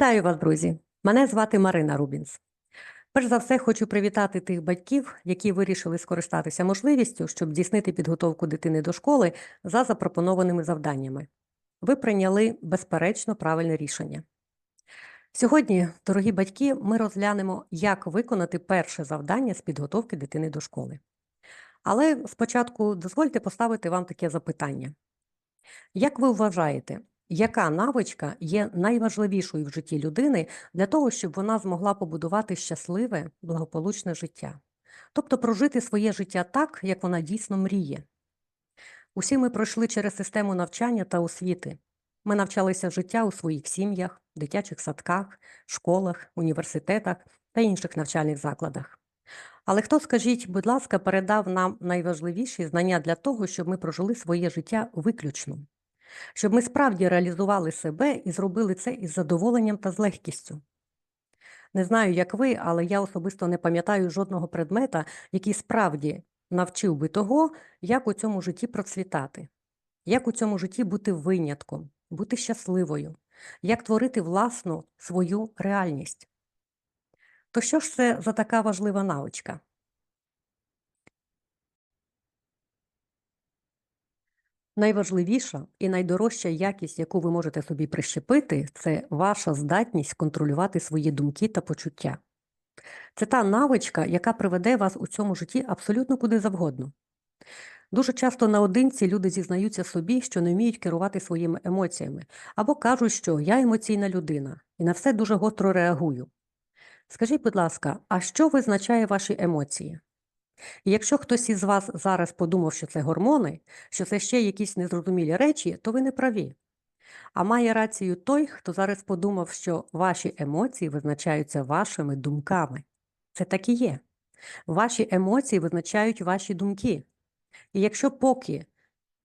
Вітаю вас, друзі! Мене звати Марина Рубінс. Перш за все, хочу привітати тих батьків, які вирішили скористатися можливістю, щоб здійснити підготовку дитини до школи за запропонованими завданнями. Ви прийняли безперечно правильне рішення. Сьогодні, дорогі батьки, ми розглянемо, як виконати перше завдання з підготовки дитини до школи. Але спочатку дозвольте поставити вам таке запитання. Як ви вважаєте, яка навичка є найважливішою в житті людини для того, щоб вона змогла побудувати щасливе, благополучне життя? Тобто прожити своє життя так, як вона дійсно мріє? Усі ми пройшли через систему навчання та освіти. Ми навчалися життя у своїх сім'ях, дитячих садках, школах, університетах та інших навчальних закладах. Але хто, скажіть, будь ласка, передав нам найважливіші знання для того, щоб ми прожили своє життя виключно, щоб ми справді реалізували себе і зробили це із задоволенням та з легкістю? Не знаю, як ви, але я особисто не пам'ятаю жодного предмета, який справді навчив би того, як у цьому житті процвітати, як у цьому житті бути винятком, бути щасливою, як творити власну свою реальність. То що ж це за така важлива навичка? Найважливіша і найдорожча якість, яку ви можете собі прищепити, це ваша здатність контролювати свої думки та почуття. Це та навичка, яка приведе вас у цьому житті абсолютно куди завгодно. Дуже часто наодинці люди зізнаються собі, що не вміють керувати своїми емоціями, або кажуть, що я емоційна людина і на все дуже гостро реагую. Скажіть, будь ласка, а що визначає ваші емоції? Якщо хтось із вас зараз подумав, що це гормони, що це ще якісь незрозумілі речі, то ви не праві. А має рацію той, хто зараз подумав, що ваші емоції визначаються вашими думками. Це так і є. Ваші емоції визначають ваші думки. І якщо поки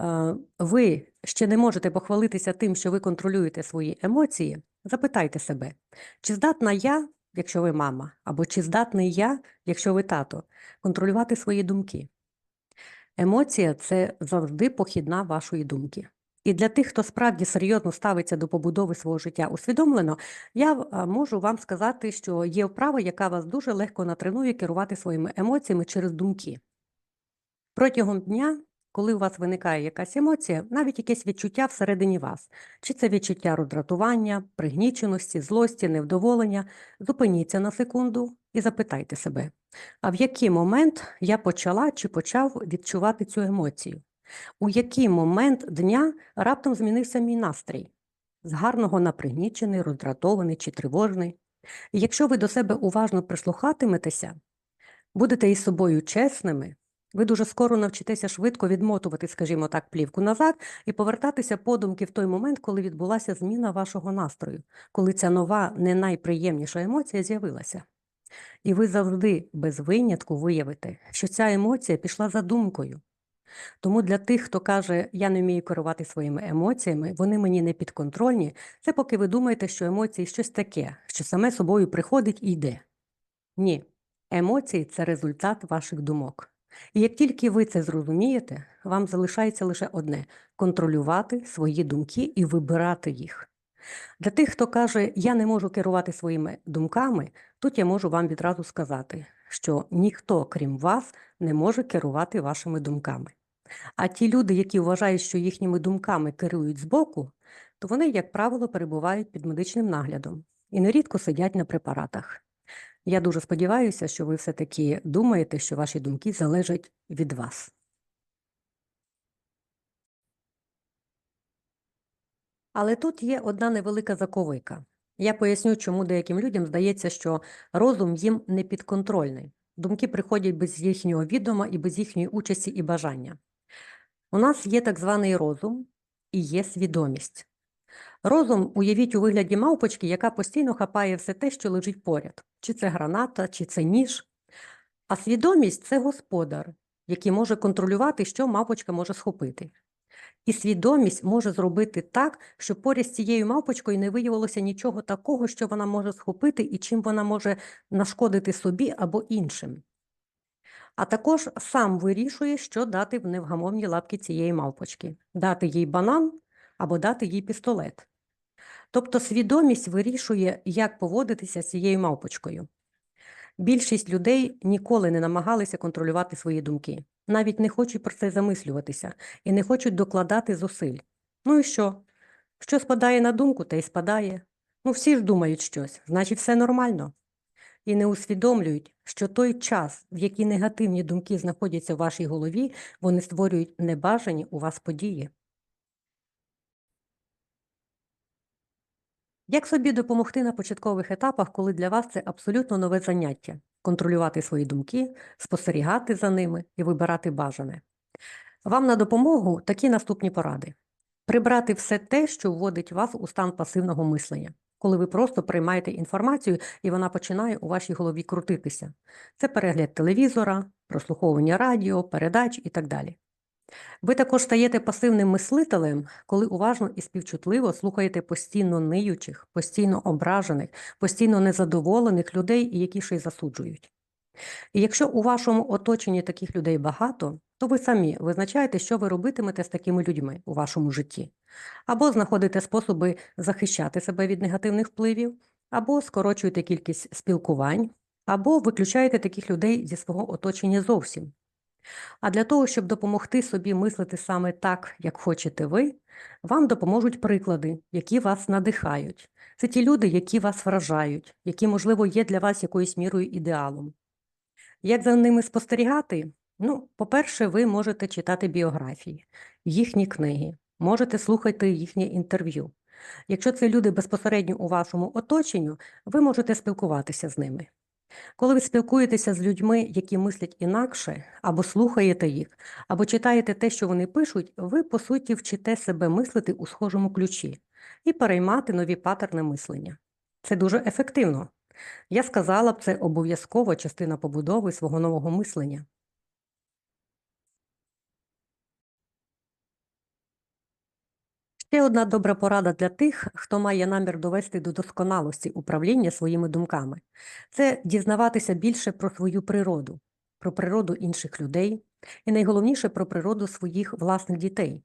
е, ви ще не можете похвалитися тим, що ви контролюєте свої емоції, запитайте себе, чи здатна я, якщо ви мама, або чи здатний я, якщо ви тато, контролювати свої думки? Емоція це завжди похідна вашої думки. І для тих, хто справді серйозно ставиться до побудови свого життя усвідомлено, я е, можу вам сказати, що є вправа, яка вас дуже легко натренує керувати своїми емоціями через думки. Протягом дня, коли у вас виникає якась емоція, навіть якесь відчуття всередині вас, чи це відчуття роздратування, пригніченості, злості, невдоволення, зупиніться на секунду і запитайте себе, а в який момент я почала чи почав відчувати цю емоцію? У який момент дня раптом змінився мій настрій? З гарного на пригнічений, роздратований чи тривожний? І якщо ви до себе уважно прислухатиметеся, будете із собою чесними, ви дуже скоро навчитеся швидко відмотувати, скажімо так, плівку назад і повертатися подумки в той момент, коли відбулася зміна вашого настрою, коли ця нова, не найприємніша емоція з'явилася. І ви завжди без винятку виявите, що ця емоція пішла за думкою. Тому для тих, хто каже, я не вмію керувати своїми емоціями, вони мені не підконтрольні, це поки ви думаєте, що емоції щось таке, що саме собою приходить і йде. Ні, емоції це результат ваших думок. І як тільки ви це зрозумієте, вам залишається лише одне контролювати свої думки і вибирати їх. Для тих, хто каже, я не можу керувати своїми думками, тут я можу вам відразу сказати, що ніхто, крім вас, не може керувати вашими думками. А ті люди, які вважають, що їхніми думками керують збоку, то вони, як правило, перебувають під медичним наглядом і нерідко сидять на препаратах. Я дуже сподіваюся, що ви все-таки думаєте, що ваші думки залежать від вас. Але тут є одна невелика заковика. Я поясню, чому деяким людям здається, що розум їм не підконтрольний. Думки приходять без їхнього відома і без їхньої участі і бажання. У нас є так званий розум і є свідомість. Розум уявіть у вигляді мавпочки, яка постійно хапає все те, що лежить поряд, чи це граната, чи це ніж. А свідомість це господар, який може контролювати, що мавпочка може схопити. І свідомість може зробити так, щоб поряд з цією мавпочкою не виявилося нічого такого, що вона може схопити і чим вона може нашкодити собі або іншим. А також сам вирішує, що дати в невгамовні лапки цієї мавпочки: дати їй банан або дати їй пістолет. Тобто свідомість вирішує, як поводитися з цією мавпочкою. Більшість людей ніколи не намагалися контролювати свої думки, навіть не хочуть про це замислюватися і не хочуть докладати зусиль. Ну і що? Що спадає на думку, те й спадає. Ну всі ж думають щось, значить, все нормально. І не усвідомлюють, що той час, в який негативні думки знаходяться в вашій голові, вони створюють небажані у вас події. Як собі допомогти на початкових етапах, коли для вас це абсолютно нове заняття контролювати свої думки, спостерігати за ними і вибирати бажане? Вам на допомогу такі наступні поради: прибрати все те, що вводить вас у стан пасивного мислення, коли ви просто приймаєте інформацію і вона починає у вашій голові крутитися. Це перегляд телевізора, прослуховування радіо, передач і так далі. Ви також стаєте пасивним мислителем, коли уважно і співчутливо слухаєте постійно ниючих, постійно ображених, постійно незадоволених людей, які ще й засуджують. І якщо у вашому оточенні таких людей багато, то ви самі визначаєте, що ви робитимете з такими людьми у вашому житті, або знаходите способи захищати себе від негативних впливів, або скорочуєте кількість спілкувань, або виключаєте таких людей зі свого оточення зовсім. А для того, щоб допомогти собі мислити саме так, як хочете ви, вам допоможуть приклади, які вас надихають. Це ті люди, які вас вражають, які, можливо, є для вас якоюсь мірою ідеалом. Як за ними спостерігати? Ну, по-перше, ви можете читати біографії, їхні книги, можете слухати їхнє інтерв'ю. Якщо це люди безпосередньо у вашому оточенню, ви можете спілкуватися з ними. Коли ви спілкуєтеся з людьми, які мислять інакше, або слухаєте їх, або читаєте те, що вони пишуть, ви, по суті, вчите себе мислити у схожому ключі і переймати нові паттерни мислення. Це дуже ефективно. Я сказала б, це обов'язкова частина побудови свого нового мислення. Ще одна добра порада для тих, хто має намір довести до досконалості управління своїми думками це дізнаватися більше про свою природу, про природу інших людей і найголовніше про природу своїх власних дітей.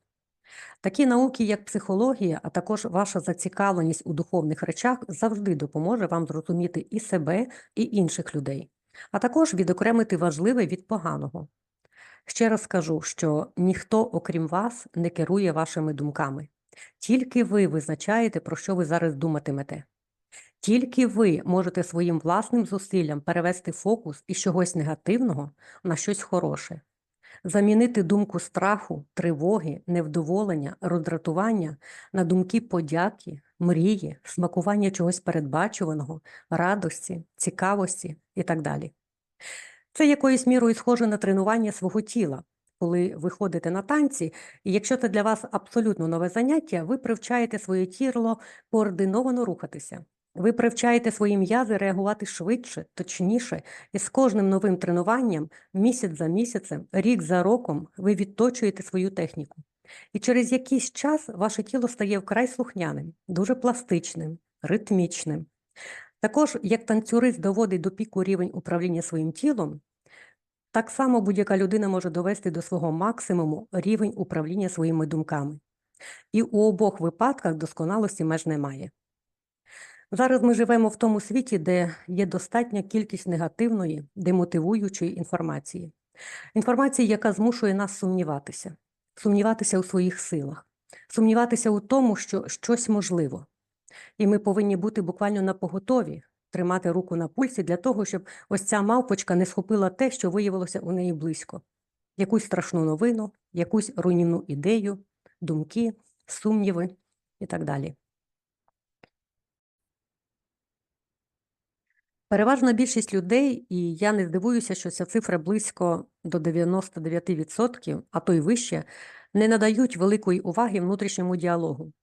Такі науки, як психологія, а також ваша зацікавленість у духовних речах завжди допоможе вам зрозуміти і себе, і інших людей, а також відокремити важливе від поганого. Ще раз скажу, що ніхто, окрім вас, не керує вашими думками. Тільки ви визначаєте, про що ви зараз думатимете. Тільки ви можете своїм власним зусиллям перевести фокус із чогось негативного на щось хороше, замінити думку страху, тривоги, невдоволення, роздратування на думки подяки, мрії, смакування чогось передбачуваного, радості, цікавості і так далі. Це якоюсь мірою схоже на тренування свого тіла коли ви ходите на танці, і якщо це для вас абсолютно нове заняття, ви привчаєте своє тіло координовано рухатися. Ви привчаєте свої м'язи реагувати швидше, точніше, і з кожним новим тренуванням, місяць за місяцем, рік за роком, ви відточуєте свою техніку. І через якийсь час ваше тіло стає вкрай слухняним, дуже пластичним, ритмічним. Також, як танцюрист доводить до піку рівень управління своїм тілом, так само будь-яка людина може довести до свого максимуму рівень управління своїми думками. І у обох випадках досконалості меж немає. Зараз ми живемо в тому світі, де є достатня кількість негативної, демотивуючої інформації, інформації, яка змушує нас сумніватися, сумніватися у своїх силах, сумніватися у тому, що щось можливо. І ми повинні бути буквально на поготові, тримати руку на пульсі для того, щоб ось ця мавпочка не схопила те, що виявилося у неї близько, якусь страшну новину, якусь руйнівну ідею, думки, сумніви і так далі. Переважна більшість людей, і я не здивуюся, що ця цифра близько до 99%, а то й вище, не надають великої уваги внутрішньому діалогу,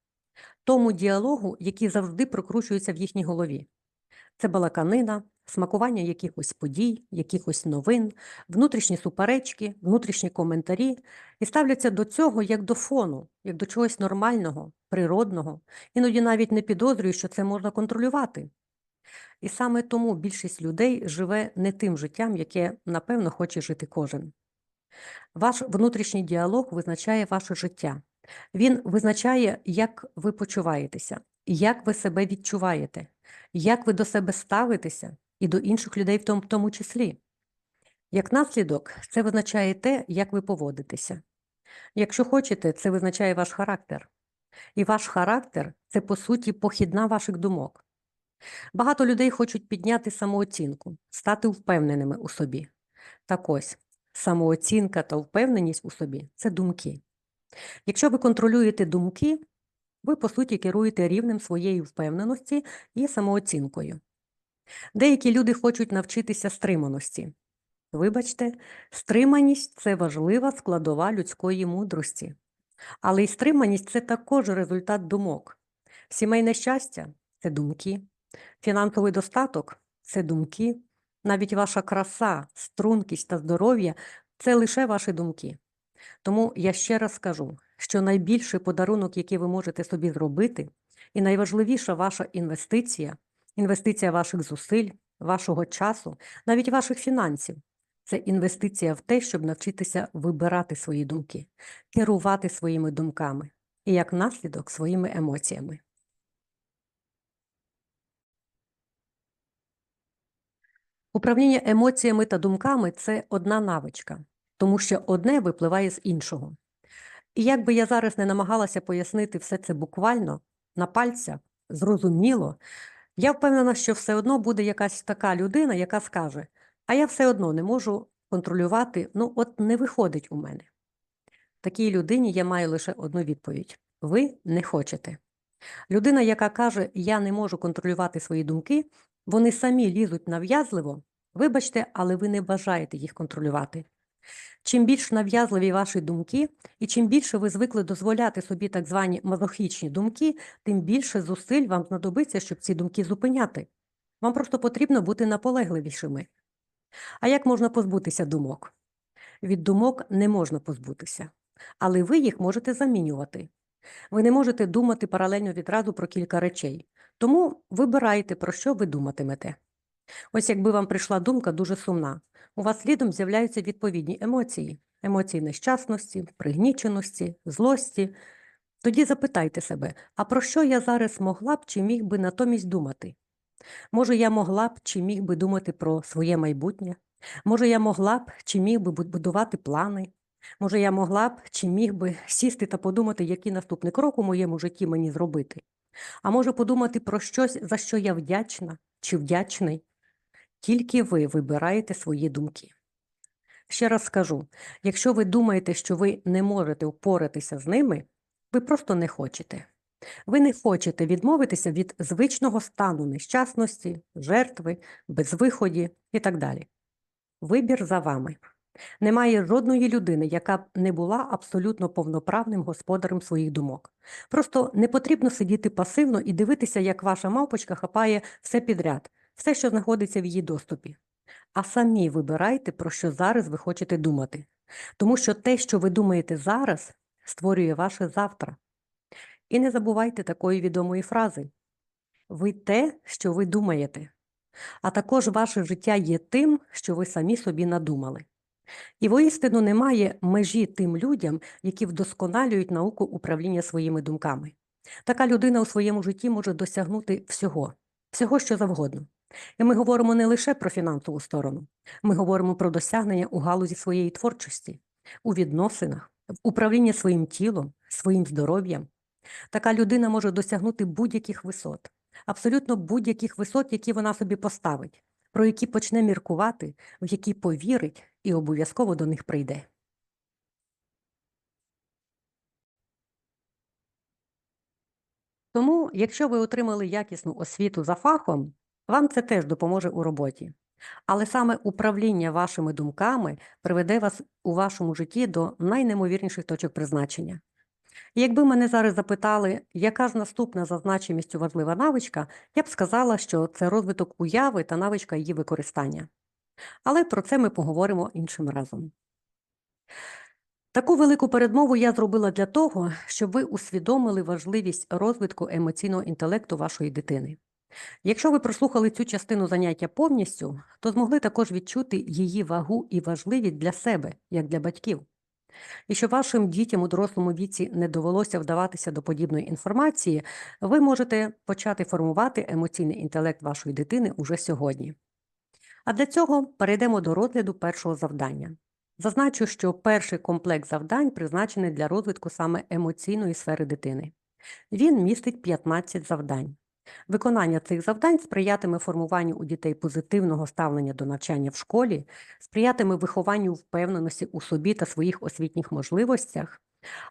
тому діалогу, який завжди прокручується в їхній голові. Це балаканина, смакування якихось подій, якихось новин, внутрішні суперечки, внутрішні коментарі і ставляться до цього як до фону, як до чогось нормального, природного, іноді навіть не підозрюють, що це можна контролювати. І саме тому більшість людей живе не тим життям, яке, напевно, хоче жити кожен. Ваш внутрішній діалог визначає ваше життя. Він визначає, як ви почуваєтеся, як ви себе відчуваєте, як ви до себе ставитеся і до інших людей в тому, в тому числі. Як наслідок, це визначає те, як ви поводитеся. Якщо хочете, це визначає ваш характер. І ваш характер це, по суті, похідна ваших думок. Багато людей хочуть підняти самооцінку, стати впевненими у собі. Так ось, самооцінка та впевненість у собі це думки. Якщо ви контролюєте думки, ви, по суті, керуєте рівнем своєї впевненості і самооцінкою. Деякі люди хочуть навчитися стриманості. Вибачте, стриманість це важлива складова людської мудрості. Але й стриманість це також результат думок. Сімейне щастя це думки, фінансовий достаток це думки, навіть ваша краса, стрункість та здоров'я це лише ваші думки. Тому я ще раз скажу, що найбільший подарунок, який ви можете собі зробити, і найважливіша ваша інвестиція інвестиція ваших зусиль, вашого часу, навіть ваших фінансів. Це інвестиція в те, щоб навчитися вибирати свої думки, керувати своїми думками і як наслідок своїми емоціями. Управління емоціями та думками це одна навичка, тому що одне випливає з іншого. І як би я зараз не намагалася пояснити все це буквально на пальцях, зрозуміло, я впевнена, що все одно буде якась така людина, яка скаже: а я все одно не можу контролювати, ну, от не виходить у мене. Такій людині я маю лише одну відповідь: ви не хочете. Людина, яка каже, я не можу контролювати свої думки, вони самі лізуть нав'язливо, вибачте, але ви не бажаєте їх контролювати. Чим більш нав'язливі ваші думки, і чим більше ви звикли дозволяти собі так звані мазохічні думки, тим більше зусиль вам знадобиться, щоб ці думки зупиняти. Вам просто потрібно бути наполегливішими. А як можна позбутися думок? Від думок не можна позбутися, але ви їх можете замінювати. Ви не можете думати паралельно відразу про кілька речей, тому вибирайте, про що ви думатимете. Ось якби вам прийшла думка дуже сумна, у вас слідом з'являються відповідні емоції, емоції нещасності, пригніченості, злості. Тоді запитайте себе, а про що я зараз могла б чи міг би натомість думати? Може, я могла б чи міг би думати про своє майбутнє? Може, я могла б чи міг би будувати плани? Може, я могла б чи міг би сісти та подумати, який наступний крок у моєму житті мені зробити? А може подумати про щось, за що я вдячна чи вдячний? Тільки ви вибираєте свої думки. Ще раз скажу: якщо ви думаєте, що ви не можете впоратися з ними, ви просто не хочете. Ви не хочете відмовитися від звичного стану нещасності, жертви, безвиході і так далі. Вибір за вами. Немає жодної людини, яка б не була абсолютно повноправним господарем своїх думок. Просто не потрібно сидіти пасивно і дивитися, як ваша мавпочка хапає все підряд, все, що знаходиться в її доступі. А самі вибирайте, про що зараз ви хочете думати. Тому що те, що ви думаєте зараз, створює ваше завтра. І не забувайте такої відомої фрази ви те, що ви думаєте, а також ваше життя є тим, що ви самі собі надумали. І воістину немає межі тим людям, які вдосконалюють науку управління своїми думками. Така людина у своєму житті може досягнути всього, всього, що завгодно. І ми говоримо не лише про фінансову сторону, ми говоримо про досягнення у галузі своєї творчості, у відносинах, в управлінні своїм тілом, своїм здоров'ям. Така людина може досягнути будь-яких висот, абсолютно будь-яких висот, які вона собі поставить, про які почне міркувати, в які повірить і обов'язково до них прийде. Тому, якщо ви отримали якісну освіту за фахом, вам це теж допоможе у роботі. Але саме управління вашими думками приведе вас у вашому житті до найнемовірніших точок призначення. Якби мене зараз запитали, яка ж наступна за значимістю важлива навичка, я б сказала, що це розвиток уяви та навичка її використання. Але про це ми поговоримо іншим разом. Таку велику передмову я зробила для того, щоб ви усвідомили важливість розвитку емоційного інтелекту вашої дитини. Якщо ви прослухали цю частину заняття повністю, то змогли також відчути її вагу і важливість для себе, як для батьків. І щоб вашим дітям у дорослому віці не довелося вдаватися до подібної інформації, ви можете почати формувати емоційний інтелект вашої дитини уже сьогодні. А для цього перейдемо до розгляду першого завдання. Зазначу, що перший комплект завдань призначений для розвитку саме емоційної сфери дитини. Він містить 15 завдань. Виконання цих завдань сприятиме формуванню у дітей позитивного ставлення до навчання в школі, сприятиме вихованню впевненості у собі та своїх освітніх можливостях,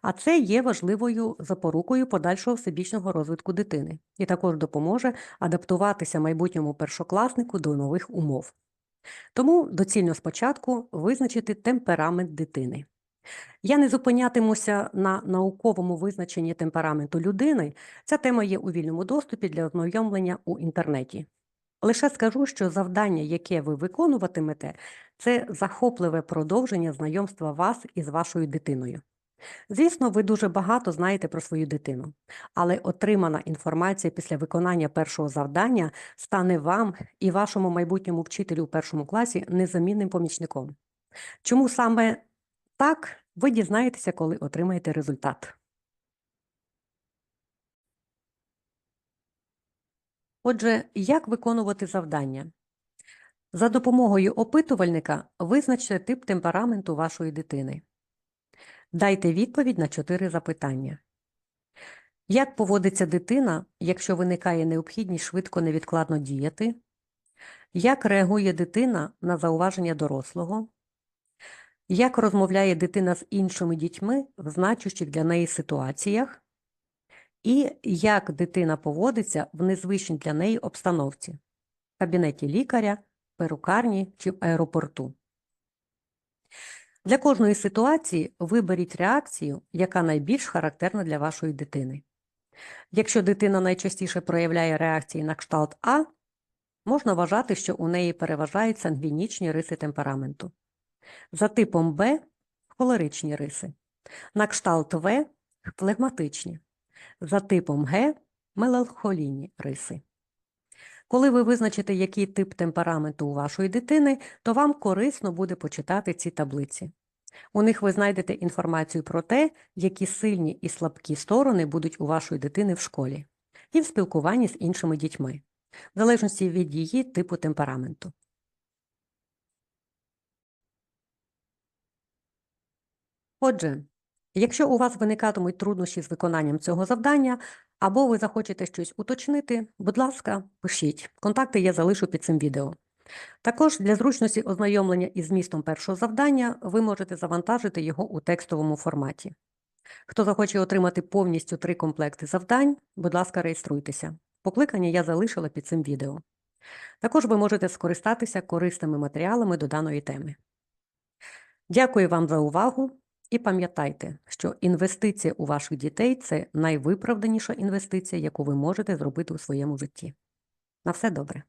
а це є важливою запорукою подальшого всебічного розвитку дитини і також допоможе адаптуватися майбутньому першокласнику до нових умов. Тому доцільно спочатку визначити темперамент дитини. Я не зупинятимуся на науковому визначенні темпераменту людини. Ця тема є у вільному доступі для ознайомлення у інтернеті. Лише скажу, що завдання, яке ви виконуватимете, це захопливе продовження знайомства вас із вашою дитиною. Звісно, ви дуже багато знаєте про свою дитину, але отримана інформація після виконання першого завдання стане вам і вашому майбутньому вчителю у першому класі незамінним помічником. Чому саме так, ви дізнаєтеся, коли отримаєте результат. Отже, як виконувати завдання? За допомогою опитувальника визначте тип темпераменту вашої дитини. Дайте відповідь на чотири запитання. Як поводиться дитина, якщо виникає необхідність швидко невідкладно діяти? Як реагує дитина на зауваження дорослого? Як розмовляє дитина з іншими дітьми в значущих для неї ситуаціях? І як дитина поводиться в незвичній для неї обстановці в кабінеті лікаря, перукарні чи в аеропорту? Для кожної ситуації виберіть реакцію, яка найбільш характерна для вашої дитини. Якщо дитина найчастіше проявляє реакції на кшталт А, можна вважати, що у неї переважають сангвінічні риси темпераменту. За типом Б холеричні риси, на кшталт В флегматичні, за типом Г меланхолійні риси. Коли ви визначите, який тип темпераменту у вашої дитини, то вам корисно буде почитати ці таблиці. У них ви знайдете інформацію про те, які сильні і слабкі сторони будуть у вашої дитини в школі і в спілкуванні з іншими дітьми, в залежності від її типу темпераменту. Отже, якщо у вас виникатимуть труднощі з виконанням цього завдання, або ви захочете щось уточнити, будь ласка, пишіть. Контакти я залишу під цим відео. Також для зручності ознайомлення із змістом першого завдання ви можете завантажити його у текстовому форматі. Хто захоче отримати повністю три комплекти завдань, будь ласка, реєструйтеся. Покликання я залишила під цим відео. Також ви можете скористатися корисними матеріалами до даної теми. Дякую вам за увагу і пам'ятайте, що інвестиція у ваших дітей це найвиправданіша інвестиція, яку ви можете зробити у своєму житті. На все добре.